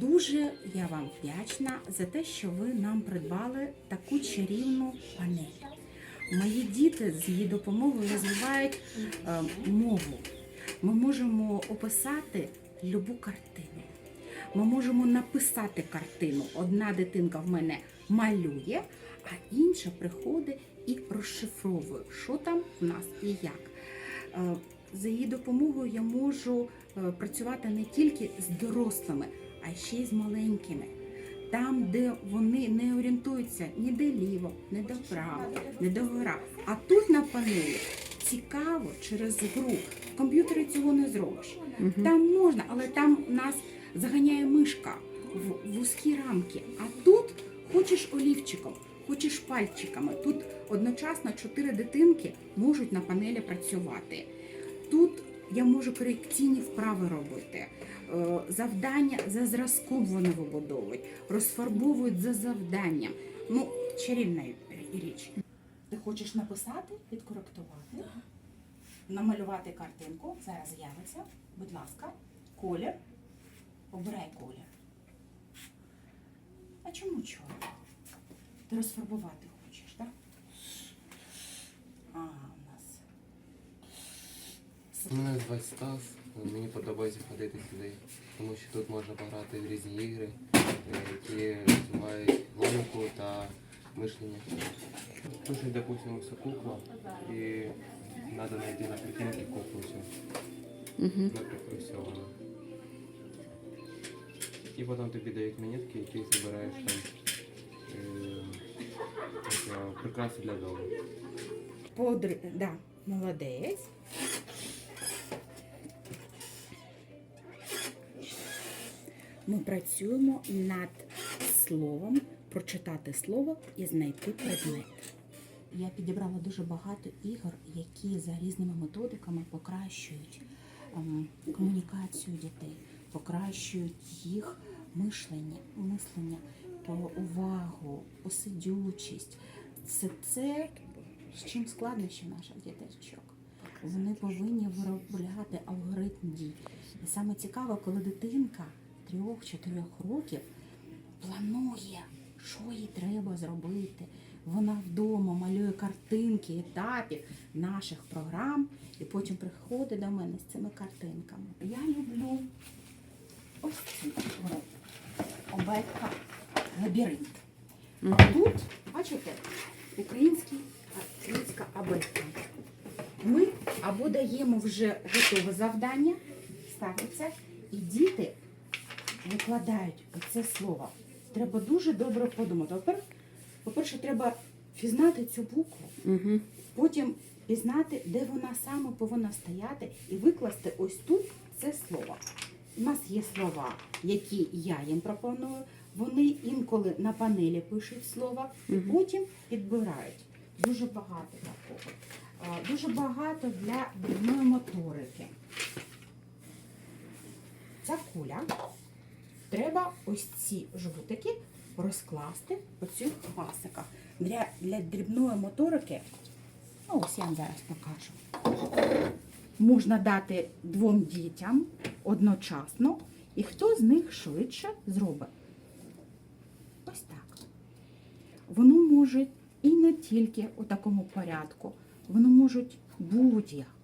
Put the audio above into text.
Дуже я вам вдячна за те, що ви нам придбали таку чарівну панель. Мої діти з її допомогою розвивають е, мову. Ми можемо описати любу картину. Ми можемо написати картину. Одна дитинка в мене малює, а інша приходить і розшифровує, що там в нас і як. Е, За її допомогою я можу е, працювати не тільки з дорослими, а ще й з маленькими. Там, де вони не орієнтуються ні де ліво, ні до право, ні до гора. А тут на панелі цікаво через гру. В комп'ютері цього не зробиш. Там можна, але там нас заганяє мишка в вузькі рамки. А тут хочеш олівчиком, хочеш пальчиками. Тут одночасно чотири дитинки можуть на панелі працювати. Тут я можу корекційні вправи робити. Е, Завдання за зразком вони вибудовують, розфарбовують за завданням. Ну, чарівна річ. Ти хочеш написати, підкоректувати, намалювати картинку. Зараз з'явиться. Будь ласка, колір. Обирай колір. А чому чорний? Ти розфарбувати хочеш, так? А, у нас. Мене звати Стас. Мені подобається ходити сюди, тому що тут можна пограти в різні ігри, е, які розвивають логіку та мишлення. Тут, допустимо, це кукла, і треба знайти на картинці куклу. Наприклад, все. І потім тобі дають монетки, які збираєш там е, прикраси для дому. Подри... Да, молодець. Ми працюємо над словом, прочитати слово і знайти предмет. Я підібрала дуже багато ігор, які за різними методиками покращують ем, комунікацію дітей, покращують їх мишлення, мислення, увагу, посидючість. Це це з чим складнощі наших діточок. Вони повинні виробляти алгоритм дій. І саме цікаво, коли дитинка трьох-чотирьох років планує, що їй треба зробити. Вона вдома малює картинки етапів наших програм і потім приходить до мене з цими картинками. Я люблю ось цю. Обетка лабіринт. А тут, бачите, українська абетка. Ми або даємо вже готове завдання, ставиться, і діти викладають оце слово. Треба дуже добре подумати. По-перше, треба пізнати цю букву, Угу. потім пізнати, де вона саме повинна стояти, і викласти ось тут це слово. У нас є слова, які я їм пропоную. Вони інколи на панелі пишуть слова і Мгм. потім підбирають. Дуже багато такого. Дуже багато для дрібної моторики. Ця куля треба ось ці жгутики розкласти по цих пасиках. Для, для дрібної моторики, ну ось я вам зараз покажу. Можна дати двом дітям одночасно, і хто з них швидше зробить. Ось так. Воно може і не тільки у такому порядку, воно можуть будь-як.